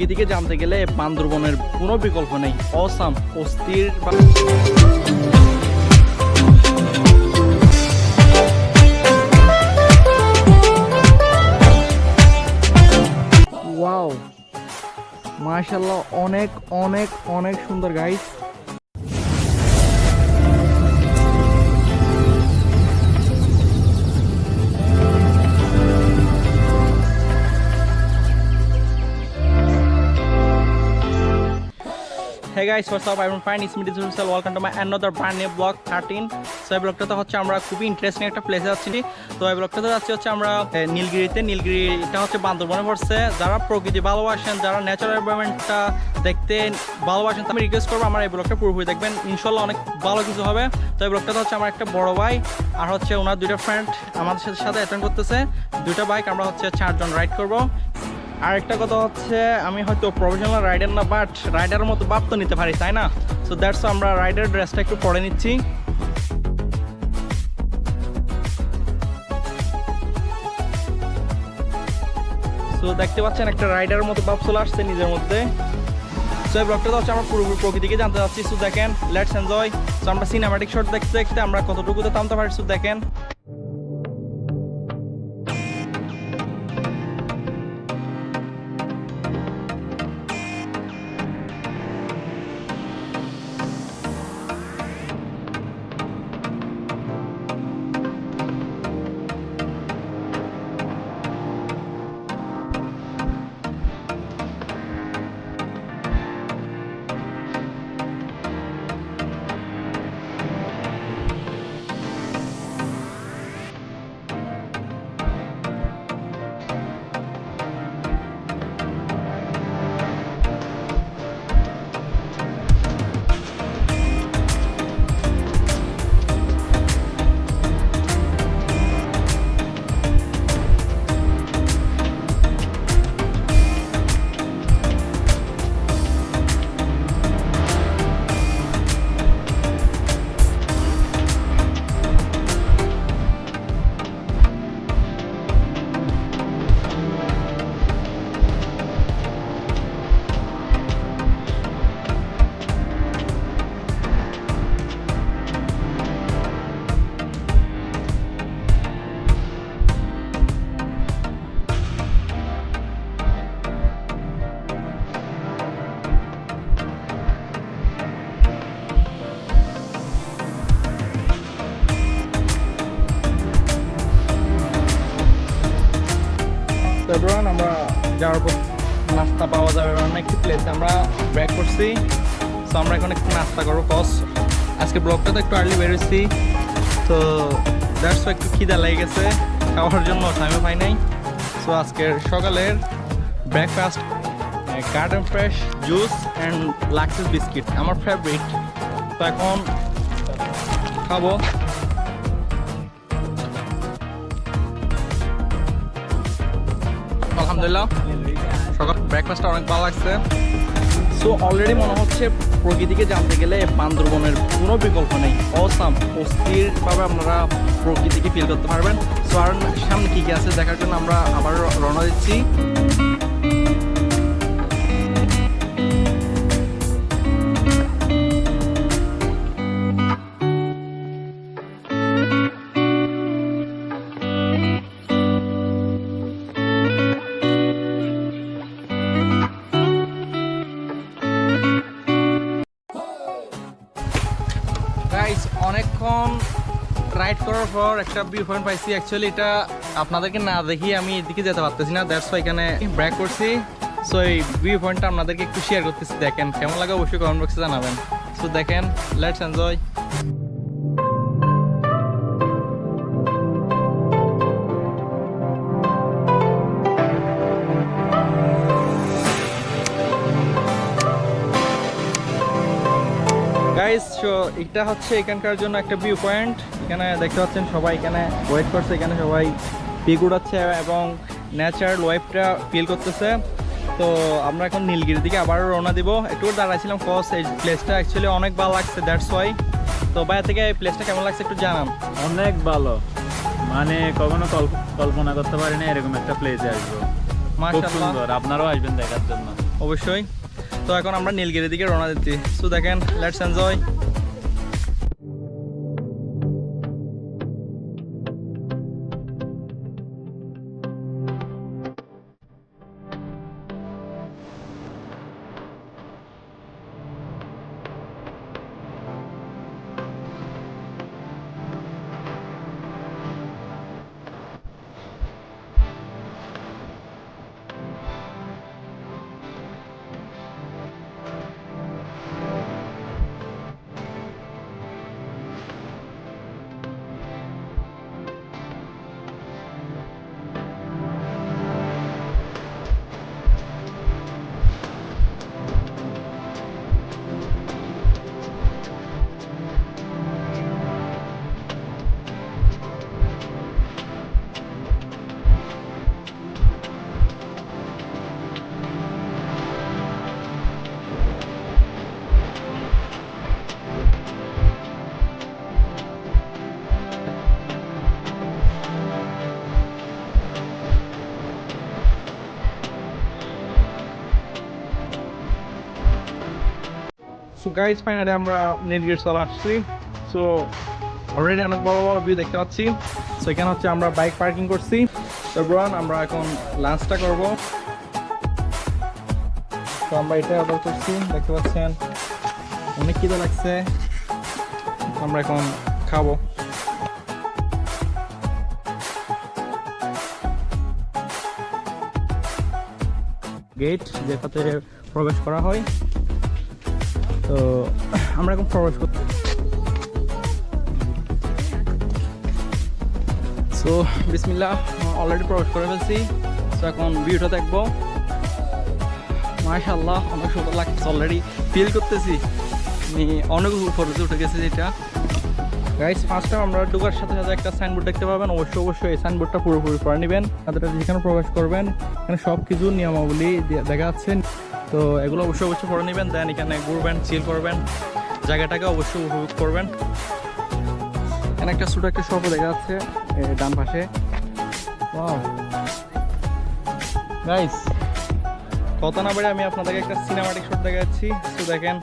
প্রকৃতিকে জানতে গেলে বান্দরবনের কোনো বিকল্প নেই। অসাম অস্থির ওয়াও মার্শাল্লাহ অনেক অনেক অনেক সুন্দর guys What's up? I'm fine. It's me, Dizu Hussain. Welcome to my another brand new vlog 13. So এই ব্লগটাতে হচ্ছে আমরা খুবই ইন্টারেস্টিং একটা প্লেসে যাচ্ছি তো এই ব্লগটাতে যাচ্ছি হচ্ছে আমরা নীলগিরিতে নীলগিরি এটা হচ্ছে বান্দরবনে পড়ছে যারা প্রকৃতি ভালোবাসেন যারা ন্যাচারাল এনভায়রনমেন্টটা দেখতে ভালোবাসেন তো আমি রিকোয়েস্ট করব আমার এই ব্লগটা পুরোপুরি দেখবেন ইনশাল্লাহ অনেক ভালো কিছু হবে তো এই ব্লগটাতে হচ্ছে আমার একটা বড় ভাই আর হচ্ছে ওনার দুইটা ফ্রেন্ড আমাদের সাথে সাথে অ্যাটেন্ড করতেছে দুইটা বাইক আমরা হচ্ছে চারজন রাইড করব আর একটা কথা হচ্ছে, আমি হয়তো প্রফেশনাল রাইডার না বাট রাইডারের মতো বাপ তো নিতে পারি তাই না? সো দ্যাটস আমরা রাইডার ড্রেসটা একটু পরে নিচ্ছি। সো দেখতে পাচ্ছেন, একটা রাইডারের মতো ভাব চলে আসছে নিজের মধ্যে। সো এই ব্লগটা হচ্ছে আমরা পুরোপুরি প্রকৃতিকে জানতে চাচ্ছি সো দেখেন লেটস এনজয় সো আমরা সিনেমাটিক শট দেখতে দেখতে আমরা কতটুকু তো থামতে পারি সো দেখেন। তো আমরা এখন একটু নাস্তা করব কস আজকে ব্লগটা তো একটু আর্লি বেরোচ্ছি। তো দ্যাটস একটু খিদা লেগে গেছে। খাওয়ার জন্য টাইমে পাই নাই। সো আজকের সকালের breakfast garden fresh juice and Lexus biscuit আমার ফেভারিট তো এখন খাব। আলহামদুলিল্লাহ, সকাল ব্রেকফাস্টটা অনেক ভালো লাগছে। সো অলরেডি মনে হচ্ছে প্রকৃতিকে জানতে গেলে বান্দরবনের কোনো বিকল্প নেই। অসাম অস্থিরভাবে আপনারা প্রকৃতিকে ফিল করতে পারবেন। সো আর সামনে কী কী আছে দেখার জন্য আমরা আবার রওনা দিচ্ছি। গাইস অনেকক্ষণ রাইড করার পর একটা ভিউ পয়েন্ট পাইছি। অ্যাকচুয়ালি এটা আপনাদেরকে না দেখি আমি এদিকে যেতে পারতেছি না। দ্যাটস এখানে ব্রেক করছি। সো এই ভিউ পয়েন্টটা আপনাদেরকে একটু শেয়ার করতেছি। দেখেন, কেমন লাগে অবশ্যই কমেন্ট বক্সে জানাবেন। সো দেখেন লেটস এনজয় সো এটা হচ্ছে এখানকার জন্য একটা ভিউ পয়েন্ট এখানে দেখতে পাচ্ছেন সবাই এখানে ওয়েট করছে এখানে সবাই পিক উড়াচ্ছে এবং ন্যাচারাল ওয়েবটা ফিল করতেছে। তো আমরা এখন নীলগিরির দিকে আবারও রওনা দিব। একটু দাঁড়াইছিলাম কস এই প্লেসটা অ্যাকচুয়ালি অনেক ভালো লাগছে দ্যাটস ওয়াই তো বাইরে থেকে এই প্লেসটা কেমন লাগছে একটু জানান। অনেক ভালো। মানে কখনো কল্পনা করতে পারি না এরকম একটা প্লেসে আসব। সুন্দর। আপনারাও আসবেন দেখার জন্য। অবশ্যই। তো এখন আমরা নীলগিরির দিকে রওনা দিচ্ছি। সো দেখেন let's enjoy so guys finally আমরা নীলগিরি চলে আসছি। সো অলরেডি অনেক বড় বড় ভিউ দেখতে পাচ্ছি। সো এখানে হচ্ছে আমরা বাইক পার্কিং করছি। তো ব্রান আমরা এখন লাঞ্চটা করব। তো আমরা এটা অর্ডার করছি, দেখতে পাচ্ছেন? অনেক খিদে লাগছে। আমরা এখন খাব। গেট যেটাতে প্রবেশ করা হয়। তো আমরা এখন প্রবেশ করতে সো বিসমিল্লা অলরেডি প্রবেশ করে ফেলছি। তো এখন ভিউটা দেখব। মাশাল্লাহ অনেক সুন্দর লাগছে অলরেডি ফিল করতেছি। আমি অনেক উপরে উঠে গেছে যেটা। গাইস ফার্স্ট টাইম আমরা ঢোকার সাথে সাথে একটা সাইনবোর্ড দেখতে পাবেন। অবশ্যই অবশ্যই এই সাইনবোর্ডটা পুরোপুরি পড়ে নেবেন। আপনারা যেখানে প্রবেশ করবেন, এখানে সব কিছু নিয়মাবলী দেখা যাচ্ছে। তো এগুলো অবশ্যই অবশ্যই করে নেবেন। দেন এখানে ঘুরবেন চিল করবেন। জায়গাটাকে অবশ্যই উপভোগ করবেন। এখানে একটা ছোট একটা শপ দেখা যাচ্ছে ডান পাশে। গাইস কথা না বেড়ে আমি আপনাদেরকে একটা সিনেমাটিক শট দেখাচ্ছি। তো দেখেন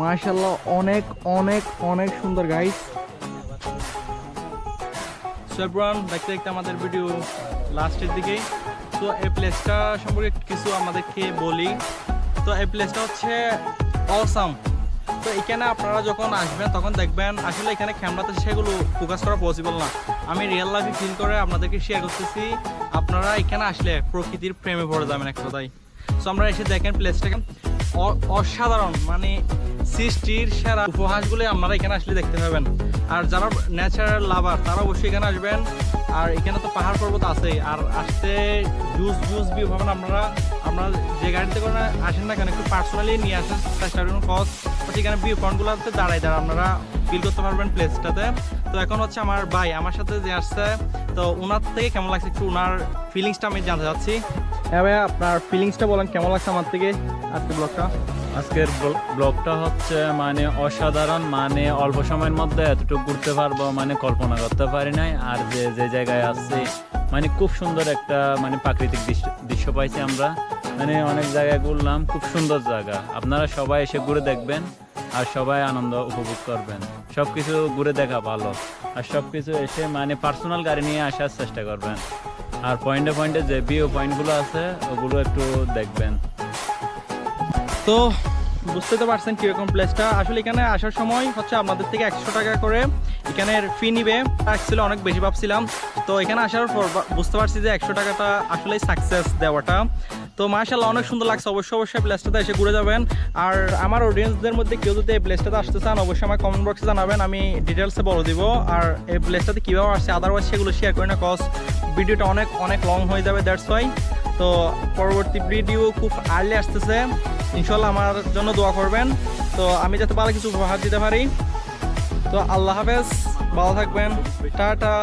মাশাল্লাহ অনেক অনেক অনেক সুন্দর গাইস সো এভরিওয়ান দেখতে দেখতে আমাদের ভিডিও লাস্টের দিকেই। তো এই প্লেসটা সম্পর্কে কিছু আমাদেরকে বলি। তো এই প্লেসটা হচ্ছে অসাম তো এখানে আপনারা যখন আসবেন, তখন দেখবেন আসলে এখানে ক্যামেরাতে সেগুলো ফোকাস করা পসিবল না। আমি রিয়েল লাইফে ফিল করে আপনাদেরকে শেয়ার করতেছি। আপনারা এখানে আসলে প্রকৃতির প্রেমে পড়ে যাবেন এক কথায়। সো আমরা এসে দেখেন প্লেসটাকে অসাধারণ মানে সৃষ্টির সেরা উপহাসগুলো আপনারা এখানে আসলে দেখতে পাবেন। আর যারা ন্যাচারাল লাভার তারা অবশ্যই এখানে আসবেন। আর এখানে তো পাহাড় পর্বত আছেই। আর আসতে জুস জুস ভিউ পাবেন আপনারা আপনারা যে গাড়িতে করে আসেন না কেন, একটু পার্সোনালি নিয়ে আসেন। চেষ্টা করুন কজ এখানে ভিউ পয়েন্টগুলোতে দাঁড়ায় দাঁড়া আপনারা ফিল করতে পারবেন প্লেসটাতে তো এখন হচ্ছে আমার ভাই, আমার সাথে যে আসছে, তো ওনার থেকে কেমন লাগছে একটু ওনার ফিলিংসটা আমি জানতে চাচ্ছি। হ্যাঁ ভাইয়া, আপনার ফিলিংসটা বলেন, কেমন লাগছে আমার থেকে আজকে ব্লগটা আজকের ব্লগটা হচ্ছে মানে অসাধারণ মানে অল্প সময়ের মধ্যে এতটুকু ঘুরতে পারব মানে কল্পনা করতে পারি নাই। আর যে যে জায়গায় আসছি মানে খুব সুন্দর একটা মানে প্রাকৃতিক দৃশ্য পাইছি আমরা। মানে অনেক জায়গায় ঘুরলাম, খুব সুন্দর জায়গা। আপনারা সবাই এসে ঘুরে দেখবেন, আর সবাই আনন্দ উপভোগ করবেন। সব কিছু ঘুরে দেখা ভালো। আর সব কিছু এসে মানে পার্সোনাল গাড়ি নিয়ে আসার চেষ্টা করবেন। আর পয়েন্টে পয়েন্টে যে বিও পয়েন্টগুলো আছে, ওগুলো একটু দেখবেন। তো বুঝতে তো পারছেন কীরকম প্লেসটা আসলে এখানে আসার সময় হচ্ছে আমাদের থেকে একশো টাকা করে এখানে ফি নিবে। আসছিল অনেক বেশি ভাবছিলাম। তো এখানে আসার পর বুঝতে পারছি যে একশো টাকাটা আসলেই সাকসেস দেওয়াটা। তো মাশাল্লাহ অনেক সুন্দর লাগছে। অবশ্যই অবশ্যই প্লেসটাতে এসে ঘুরে যাবেন। আর আমার অডিয়েন্সদের মধ্যে কেউ যদি এই প্লেসটাতে আসতে চান, অবশ্যই আমার কমেন্ট বক্সে জানাবেন। আমি ডিটেলসে বলে দিব। আর এই প্লেসটাতে কীভাবে আসছে আদারওয়াইজ সেগুলো শেয়ার করি না কজ ভিডিওটা অনেক অনেক লং হয়ে যাবে দ্যাটস ওয়াই তো পরবর্তী ভিডিও খুব আর্লি আসতেছে। ইনশাল্লাহ আমার জন্য দোয়া করবেন। তো আমি যাতে ভালো কিছু উপহার দিতে পারি। তো আল্লাহ হাফেজ, ভালো থাকবেন। টাটা।